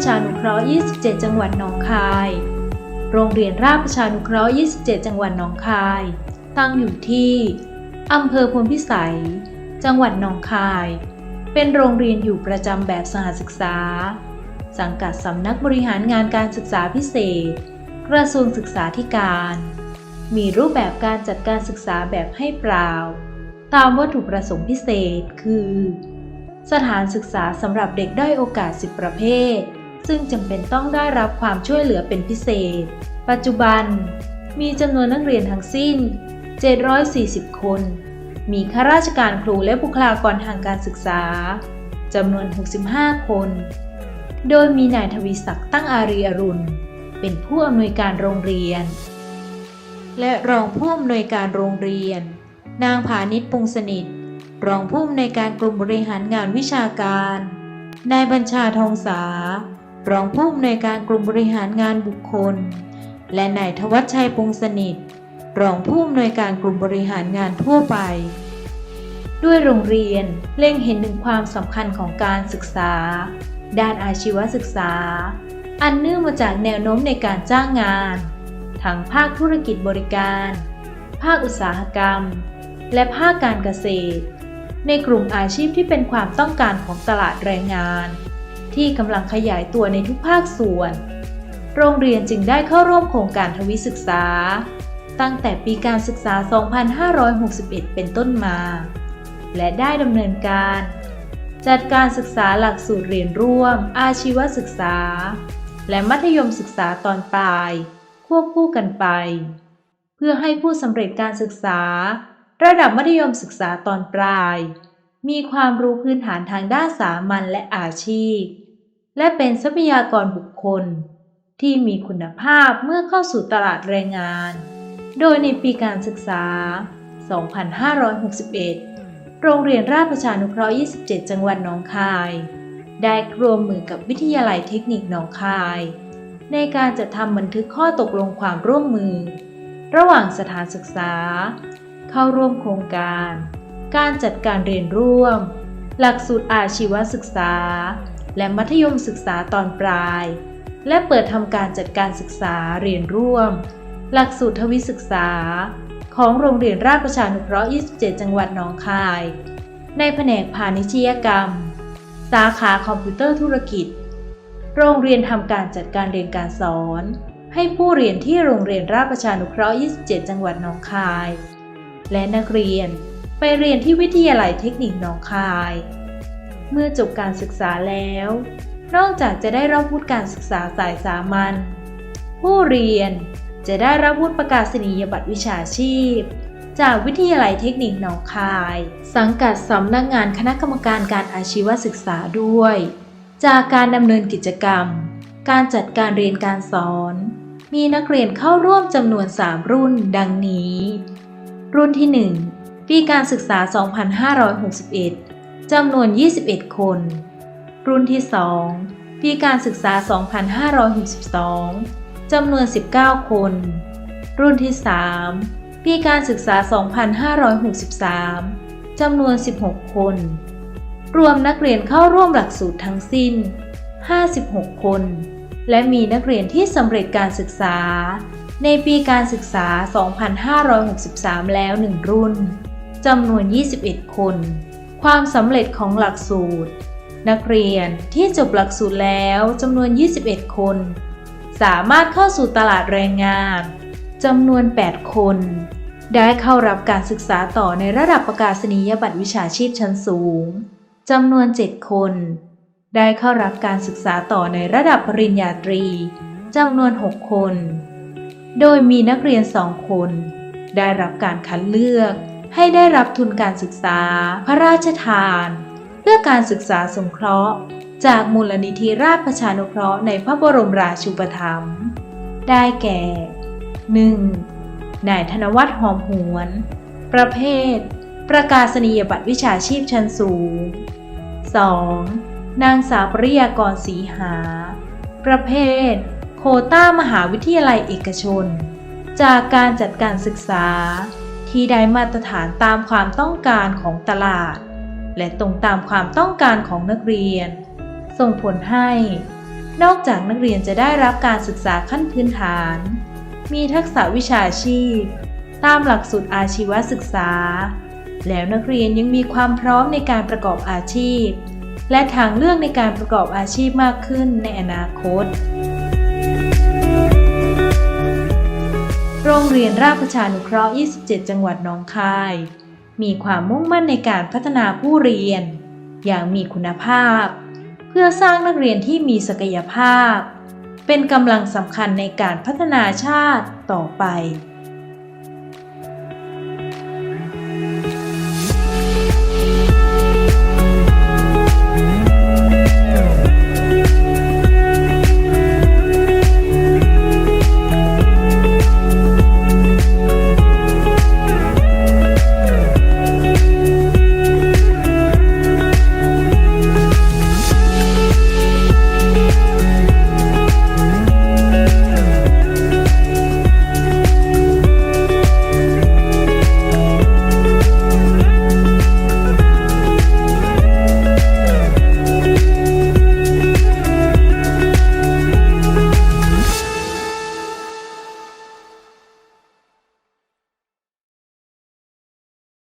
ประชานุเคราะห์ 27 จังหวัดหนองคาย โรงเรียนราชประชานุเคราะห์ 27 จังหวัดหนองคาย ตั้งอยู่ที่อำเภอพลพิสัย จังหวัดหนองคาย เป็นโรงเรียนอยู่ประจำแบบสหศึกษา สังกัดสำนักบริหารงานการศึกษาพิเศษ กระทรวงศึกษาธิการ มีรูปแบบการจัดการศึกษาแบบให้เปล่า ตามวัตถุประสงค์พิเศษคือ สถานศึกษาสำหรับเด็กด้อยโอกาส 10 ประเภท ซึ่งจำเป็นต้องได้รับความช่วยเหลือเป็นพิเศษ ปัจจุบัน มีจำนวนนักเรียนทั้งสิ้น 740 คน มีข้าราชการครูและบุคลากรทางการศึกษาจำนวน 65 คน โดยมีนายทวีศักดิ์ตั้งอารีอรุณ เป็นผู้อำนวยการโรงเรียน และรองผู้อำนวยการโรงเรียน นางผานิชปุงสนิท รองผู้อำนวยการกลุ่มบริหารงานวิชาการ นายบัญชาทองสา รองผู้อำนวยการกลุ่มบริหารงานบุคคล และนายทวัชชัยปงสนิท รองผู้อำนวยการกลุ่มบริหารงานทั่วไป ด้วยโรงเรียนเล็งเห็นถึงความสำคัญของการศึกษา ด้านอาชีวศึกษา อันเนื่องมาจากแนวโน้มในการจ้างงาน ทั้งภาคธุรกิจบริการ ภาคอุตสาหกรรม และภาคการเกษตร ในกลุ่มอาชีพที่เป็นความต้องการของตลาดแรงงาน ที่กำลังขยายตัวในทุกภาคส่วน โรงเรียนจึงได้เข้าร่วมโครงการทวิศึกษา ตั้งแต่ปีการศึกษา 2561 เป็นต้นมา และได้ดำเนินการ จัดการศึกษาหลักสูตรเรียนร่วม อาชีวศึกษา และมัธยมศึกษาตอนปลาย ควบคู่กันไป เพื่อให้ผู้สำเร็จการศึกษา ระดับมัธยมศึกษาตอนปลายมีความรู้พื้นฐานทางด้านสามัญและอาชีพ และเป็นทรัพยากรบุคคล ที่มีคุณภาพเมื่อเข้าสู่ตลาดแรงงาน โดยในปีการศึกษา 2561 โรงเรียนราชประชานุเคราะห์ 27 จังหวัดหนองคาย ได้ร่วมมือกับวิทยาลัยเทคนิคหนองคาย ในการจัดทำบันทึกข้อตกลงความร่วมมือ ระหว่างสถานศึกษา เข้าร่วมโครงการ การจัดการเรียนร่วม หลักสูตรอาชีวศึกษา และมัธยมศึกษาตอนปลาย และเปิดทำการจัดการศึกษาเรียนร่วม หลักสูตรทวิศึกษา ของโรงเรียนราชประชานุเคราะห์ 27 จังหวัดหนองคาย ในแผนกพาณิชยกรรม สาขาคอมพิวเตอร์ธุรกิจ โรงเรียนทำการจัดการเรียนการสอน ให้ผู้เรียนที่โรงเรียนราชประชานุเคราะห์ 27 จังหวัดหนองคาย และนักเรียนไปเรียนที่วิทยาลัยเทคนิคหนองคาย เมื่อจบการศึกษาแล้ว นอกจากจะได้รับวุฒิการศึกษาสายสามัญ ผู้เรียนจะได้รับวุฒิประกาศนียบัตรวิชาชีพ จากวิทยาลัยเทคนิคหนองคาย สังกัดสำนักงานคณะกรรมการการอาชีวศึกษาด้วย จากการดำเนินกิจกรรม การจัดการเรียนการสอน มีนักเรียนเข้าร่วมจำนวน 3 รุ่นดังนี้ รุ่นที่ 1 ปีการศึกษา 2561 จำนวน 21 คน รุ่นที่ 2 ปีการศึกษา 2562 จำนวน 19 คน รุ่นที่ 3 ปีการศึกษา 2563 จำนวน 16 คน รวมนักเรียนเข้าร่วมหลักสูตรทั้งสิ้น 56 คน และมีนักเรียนที่สำเร็จการศึกษา ในปีการศึกษา 2563 แล้ว 1 รุ่น จำนวน 21 คน ความสำเร็จของหลักสูตร นักเรียนที่จบหลักสูตรแล้วจำนวน 21 คน สามารถเข้าสู่ตลาดแรงงานจำนวน 8 คน ได้เข้ารับการศึกษาต่อในระดับประกาศนียบัตรวิชาชีพชั้นสูงจำนวน 7 คน ได้เข้ารับการศึกษาต่อในระดับปริญญาตรีจำนวน 6 คน โดยมีนักเรียน 2 คน ได้รับการคัดเลือก ให้ได้รับทุนการศึกษา พระราชทาน เพื่อการศึกษาสงเคราะห์ จากมูลนิธิราชประชานุเคราะห์ในพระบรมราชูปถัมภ์ได้แก่ 1. นายธนวัฒน์หอมหวน ประเภท ประกาศนียบัตรวิชาชีพชั้นสูง 2. นางสาวปริยากรศรีหา ประเภท โคต้ามหาวิทยาลัยเอกชน จากการจัดการศึกษา ที่ได้มาตรฐานตามความต้องการของตลาด และตรงตามความต้องการของนักเรียน ส่งผลให้ นอกจากนักเรียนจะได้รับการศึกษาขั้นพื้นฐาน มีทักษะวิชาชีพ ตามหลักสูตรอาชีวศึกษา แล้วนักเรียนยังมีความพร้อมในการประกอบอาชีพ และทางเลือกในการประกอบอาชีพมากขึ้นในอนาคต โรงเรียนราชประชานุเคราะห์ 27 จังหวัดหนองคาย มีความมุ่งมั่นในการพัฒนาผู้เรียน อย่างมีคุณภาพ เพื่อสร้างนักเรียนที่มีศักยภาพ เป็นกำลังสำคัญในการพัฒนาชาติต่อไป